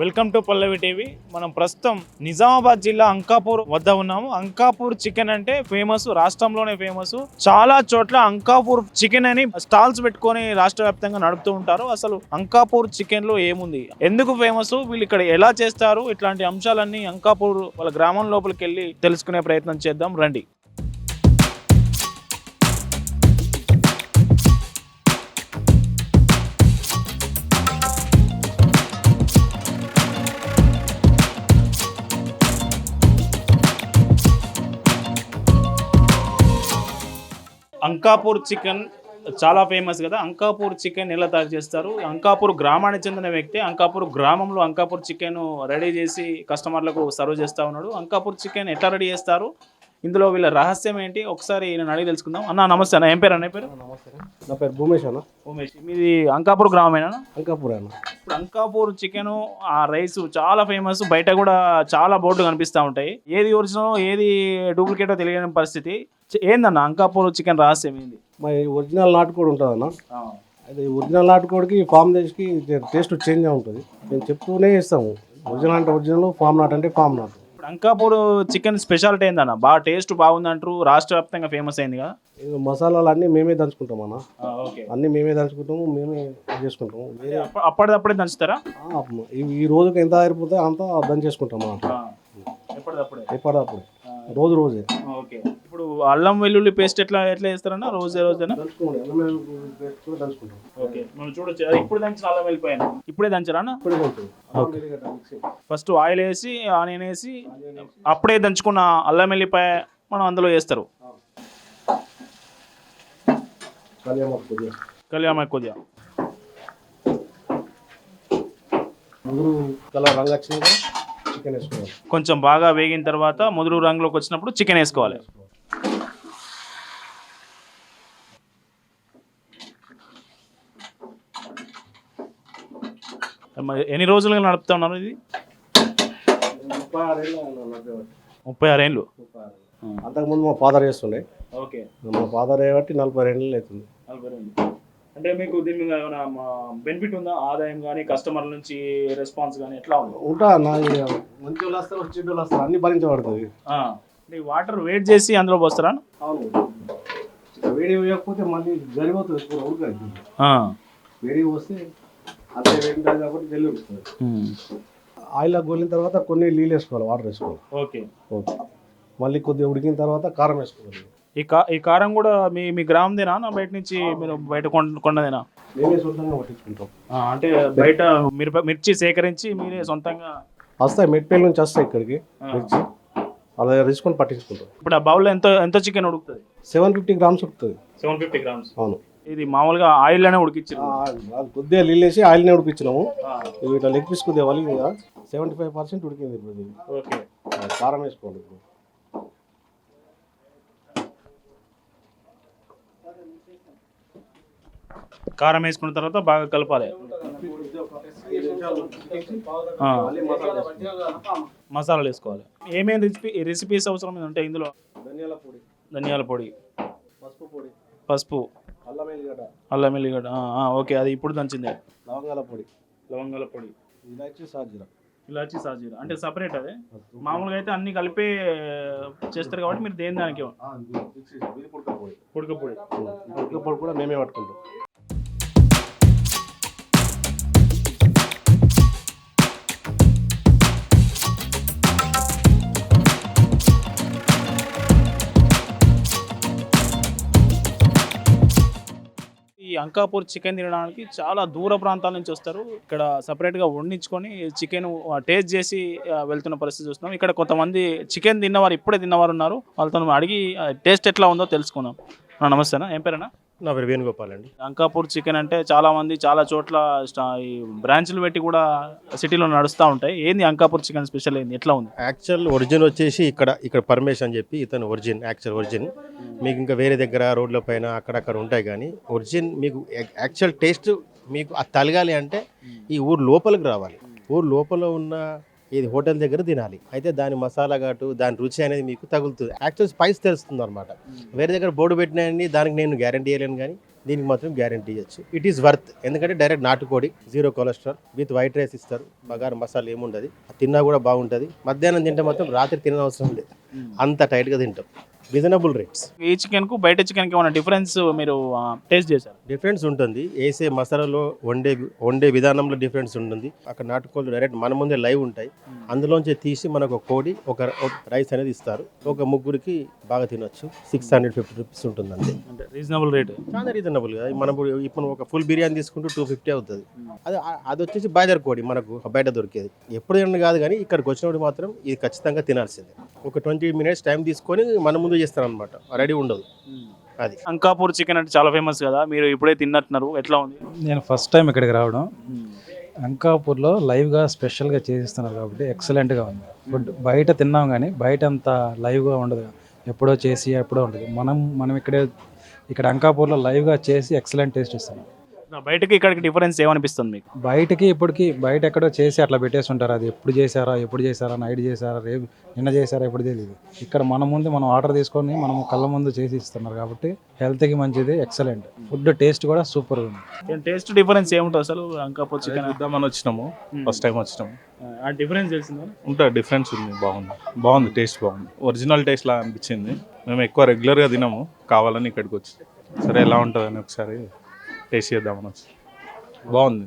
Welcome to Pallavi TV. మనం ప్రస్తుతం నిజామాబాద్ జిల్లా అంకాపూర్ వద్ద ఉన్నాము. అంకాపూర్ చికెన్ అంటే ఫేమస్ రాష్ట్రంలోనే ఫేమస్. చాలా చోట్ల అంకాపూర్ చికెన్ అని స్టాల్స్ పెట్టుకొని రాష్ట్ర వ్యాప్తంగా నడుపుతూ ఉంటారు. అసలు అంకాపూర్ చికెన్లో ఏముంది? ఎందుకు ఫేమస్? వీళ్ళు ఇక్కడ ఎలా చేస్తారు? ఇట్లాంటి అంశాలన్నీ అంకాపూర్ వాళ్ళ గ్రామం లోపలికి వెళ్ళి తెలుసుకునే ప్రయత్నం చేద్దాం. రండి. అంకాపూర్ చికెన్ చాలా ఫేమస్ కదా. అంకాపూర్ చికెన్ ఎలా తయారు చేస్తారు? అంకాపూర్ గ్రామానికి చెందిన వ్యక్తి అంకాపూర్ గ్రామంలో అంకాపూర్ చికెన్ రెడీ చేసి కస్టమర్లకు సర్వ్ చేస్తూ ఉన్నాడు. అంకాపూర్ చికెన్ ఎట్లా రెడీ చేస్తారు? ఇందులో వీళ్ళ రహస్యం ఏంటి? ఒకసారి నేను అడిగి తెలుసుకుందాం. అన్న నమస్తే అన్న. ఏం పేరు అన్న? పేరు? నమస్తే నా పేరు భూమేష్ అన్న. ఉమేష్ మీది అంకాపూర్ గ్రామమేనా అంకాపూర్ అన్న. ఇప్పుడు అంకాపూర్ చికెన్ ఆ రైస్ చాలా ఫేమస్. బయట కూడా చాలా బోర్డు కనిపిస్తూ ఉంటాయి. ఏది ఒరిజినల్ ఏది డూప్లికేటో తెలియని పరిస్థితి. ఏందన్న అంకాపూర్ చికెన్ రహస్యం ఏంది? మరి ఒరిజినల్ నాటుకోడి ఉంటుంది అన్న అది ఒరిజినల్ నాటుకోడికి ఫామ్ దేశ్కి టేస్ట్ చేంజ్ ఉంటుంది మేము చెప్తూనే ఇస్తాము. ఒరిజినల్ అంటే ఒరిజినల్ ఫామ్ నాట్ అంటే farm not. Ankapur chicken speciality ఏందన్న? బాగా టేస్ట్ బాగుందంటారు రాష్ట్ర వ్యాప్తంగా ఫేమస్ అయింది కదా మసాలాలు అన్నీ మేమే దంచుకుంటాం అన్న. ఓకే. అన్నీ మేమే దంచుకుంటాము మేమే చేసుకుంటాము. వేరే అప్పటిదప్పుడే దంచుతారా? ఆ, ఈ- ఈ రోజుకి ఎంత అయిపోతే అంత దంచేసుకుంటాం అన్న. ఎప్పటిదప్పుడే? ఎప్పటిదప్పుడు. రోజు రోజే. ఓకే. ఇప్పుడు అల్లం వెల్లుల్లి పేస్ట్ ఎట్లా ఎట్లా చేస్తారన్న? రోజే రోజేనా? ఓకే. మనం చూడొచ్చు. అది ఇప్పుడు దంచిన అల్లం వెళ్ళిపోయాను ఇప్పుడే దంచరా అన్న. ఫస్ట్ ఆయిల్ వేసి ఆనియన్ వేసి అప్పుడే దంచుకున్న అల్లం వెల్లిపాయ మనం అందులో వేస్తారు. కళ్యాణ కొద్దిగా. ముగ్గురు కలర్ రంగు వచ్చినాక చికెన్ వేసుకోవాలి. కొంచెం బాగా వేగిన తర్వాత ముదురు రంగులోకి వచ్చినప్పుడు చికెన్ వేసుకోవాలి. ఎన్ని రోజులుగా నడుపుతా ఉన్నారు ఇది? ముప్పై ముప్పై ఆరేళ్ళు. అంతకుముందు మా ఫాదర్ చేస్తుండే. ఓకే. మా ఫాదర్ చేయబట్టి నలభై రెండు అవుతుంది. అంటే మీకు దీని మీద ఏమైనా బెనిఫిట్ ఉందా? ఆదాయం కానీ కస్టమర్ నుంచి రెస్పాన్స్ కానీ ఎట్లా ఉంది? ఉంటా నా మంచి వాళ్ళు వస్తారు చెడ్డ వాళ్ళు వస్తారు అన్ని భరించబడుతుంది. వాటర్ వెయిట్ చేసి అందులో పోస్తారా? అవును. వేడి వేయకపోతే మళ్ళీ జరిగిపోతుంది వేడి పోస్తే కాబట్టి జల్లి ఆయిల్ గోలిన తర్వాత కొన్ని నీళ్ళు వేసుకోవాలి వాటర్ వేసుకోవాలి. ఓకే. ఓకే. మళ్ళీ కొద్దిగా ఉడికిన తర్వాత కారం వేసుకోవాలి. ఈ కా ఈ కారం కూడా మీ మీ గ్రామందేనా? నా బయట నుంచి మీరు బయట కొన్న కొన్నదేనా? మేమే సొంతంగా పట్టించుకుంటాం. ఆ, అంటే బయట మిరప మిర్చి సేకరించి మీరే సొంతంగా వస్తాయి మెట్పేల నుంచి వస్తాయి ఇక్కడికి మిర్చి. అలా తీసుకొని పట్టించుకుంటాం. ఇప్పుడు ఆ బౌల్లో ఎంత ఎంత చికెన్ ఉడుకుతుంది? సెవెన్ ఫిఫ్టీ గ్రామ్స్ ఉడుకుతుంది. Seven fifty grams. అవును. ఇది మామూలుగా ఆయిల్లోనే ఉడికిచ్చారు. ఆ, అది కొద్దిగా నీళ్ళు వేసి ఆయిల్నే ఉడికించినాము. ఇవి ఇట్లా లెగ్ పీస్ కొద్దిగా వలి సెవెంటీ ఫైవ్ పర్సెంట్ ఉడికింది ఇప్పుడు ఇది. ఓకే. కారం వేసుకోవాలి ఇప్పుడు. కారం వేసుకున్న తర్వాత బాగా కలపాలి. మసాలాలు వేసుకోవాలి. ఏమేమి రెసిపీ రెసిపీస్ అవసరం ఉంటాయి ఇందులో? ధనియాల పొడి. ధనియాల పొడి. పసుపు పొడి. పసుపు. అల్లం ఎల్లిగడ్డ అల్లం ఓకే అది ఇప్పుడు దంచిందే. లవంగాల పొడి. లవంగాల పొడి. ఇలాచి సాజీరా. ఇలాచి సాజీరా. అంటే సపరేట్ అదే? మామూలుగా అయితే అన్ని కలిపే చేస్తారు కాబట్టి మీరు దేని దానికి పొడి పొడి కూడా మేమే పట్టుకుంటాం. ఈ అంకాపూర్ చికెన్ తినడానికి చాలా దూర ప్రాంతాల నుంచి వస్తారు. ఇక్కడ సపరేట్గా వండించుకొని చికెన్ టేస్ట్ చేసి వెళ్తున్న పరిస్థితి చూస్తున్నాం. ఇక్కడ కొంతమంది చికెన్ తిన్నవారు ఇప్పుడే తిన్నవారు ఉన్నారు. వాళ్ళతో అడిగి టేస్ట్ ఎట్లా ఉందో తెలుసుకుందాం. అన్న, నమస్తేనా. ఏం పేరేనా నా పేరు వేణుగోపాల్ అండి. అంకాపూర్ చికెన్ అంటే చాలా మంది చాలా చోట్ల ఈ బ్రాంచ్లు పెట్టి కూడా సిటీలో నడుస్తూ ఉంటాయి. ఏంది అంకాపూర్ చికెన్ స్పెషల్ ఏంది? ఎట్లా ఉంది? యాక్చువల్ ఒరిజిన్ వచ్చేసి ఇక్కడ ఇక్కడ పరమేశ్ అని చెప్పి ఇతను ఒరిజిన్ యాక్చువల్ ఒరిజిన్ మీకు ఇంకా వేరే దగ్గర రోడ్ల పైన అక్కడక్కడ ఉంటాయి కానీ ఒరిజిన్ మీకు యాక్చువల్ టేస్ట్ మీకు అది తలగాలి అంటే ఈ ఊరు లోపలికి రావాలి. ఊరు లోపల ఉన్న ఇది హోటల్ దగ్గర తినాలి. అయితే దాని మసాలా ఘాటు దాని రుచి అనేది మీకు తగులుతుంది. యాక్చువల్ స్పైస్ తెలుస్తుంది అనమాట వేరే దగ్గర బోర్డు పెట్టినాయని దానికి నేను గ్యారంటీ ఇవ్వలేను కానీ దీనికి మాత్రం గ్యారంటీ ఇవ్వచ్చు ఇట్ ఈస్ వర్త్ ఎందుకంటే డైరెక్ట్ నాటుకోడి zero cholesterol with white rice ఇస్తారు. బగారు మసాలా ఏముండదు. తిన్నా కూడా బాగుంటుంది. మధ్యాహ్నం తింటే మాత్రం రాత్రి తినవసరం లేదు. అంత టైట్గా తింటాం. రీజనబుల్ రేట్స్ ఈ చికెన్కు బయట చికెన్కి ఏమైనా డిఫరెన్స్ మీరు టేస్ట్ చేశారు? డిఫరెన్స్ ఉంటుంది. వేసే మసాలాలో వండే వండే విధానంలో డిఫరెన్స్ ఉంటుంది. అక్కడ నాటుకోళ్ళు డైరెక్ట్ మన ముందే లైవ్ ఉంటాయి. అందులోంచి తీసి మనకు ఒక కోడి ఒక రైస్ అనేది ఇస్తారు. ఒక ముగ్గురికి బాగా తినొచ్చు. సిక్స్ హండ్రెడ్ ఫిఫ్టీ రూపీస్ ఉంటుంది అంటే రీజనబుల్ రేట్ చాలా రీజనబుల్గా. మనం ఇప్పుడు ఒక ఫుల్ బిర్యానీ తీసుకుంటూ టూ ఫిఫ్టీ అవుతుంది. అది అది వచ్చేసి బాయిలర్ కోడి మనకు బయట దొరికేది. ఎప్పుడు కాదు కానీ ఇక్కడికి వచ్చినప్పుడు మాత్రం ఇది ఖచ్చితంగా తినాల్సిందే. ఒక ట్వంటీ మినిట్స్ టైం తీసుకొని మన ముందు చేస్తారు అనమాట రెడీ ఉండదు. అది. అంకాపూర్ చికెన్ అంటే చాలా ఫేమస్ కదా మీరు ఇప్పుడే తిన్నట్టున్నారు ఎట్లా ఉంది? నేను ఫస్ట్ టైం ఇక్కడికి రావడం. అంకాపూర్లో లైవ్గా స్పెషల్గా చేసిస్తున్నారు కాబట్టి ఎక్సలెంట్గా ఉంది. ఫుడ్ బయట తిన్నాం కానీ బయట అంత లైవ్గా ఉండదు. ఎప్పుడో చేసి ఎప్పుడో ఉంటుంది మనం మనం ఇక్కడే ఇక్కడ అంకాపూర్లో లైవ్గా చేసి ఎక్సలెంట్ టేస్ట్ ఇస్తున్నాం. బయటకి ఇక్కడికి డిఫరెన్స్ ఏమనిపిస్తుంది మీకు? బయటకి ఇప్పటికి బయట ఎక్కడో చేసి అట్లా పెట్టేసి ఉంటారు అది ఎప్పుడు చేశారా ఎప్పుడు చేశారా నైట్ చేశారా రేపు నిన్న చేశారా ఎప్పుడు తెలియదు ఇక్కడ మన ముందు మనం ఆర్డర్ తీసుకొని మనం కళ్ళ ముందు చేసి ఇస్తున్నారు కాబట్టి హెల్త్కి మంచిది ఎక్సలెంట్. ఫుడ్ టేస్ట్ కూడా సూపర్గా ఉంది. టేస్ట్ డిఫరెన్స్ ఏముంటుంది అసలు? అంకాపూర్ చికెన్? చూద్దామని వచ్చినాము. ఫస్ట్ టైం వచ్చినాము. ఆ డిఫరెన్స్ తెలిసిందా? ఉంటుంది డిఫరెన్స్ ఉంది బాగుంది. బాగుంది టేస్ట్ బాగుంది. ఒరిజినల్ టేస్ట్ లా అనిపించింది. మేము ఎక్కువ రెగ్యులర్గా తినము కావాలని ఇక్కడికి వచ్చి. సరే ఎలా ఉంటుందని ఒకసారి టేస్ట్ చేద్దామని వచ్చి బాగుంది.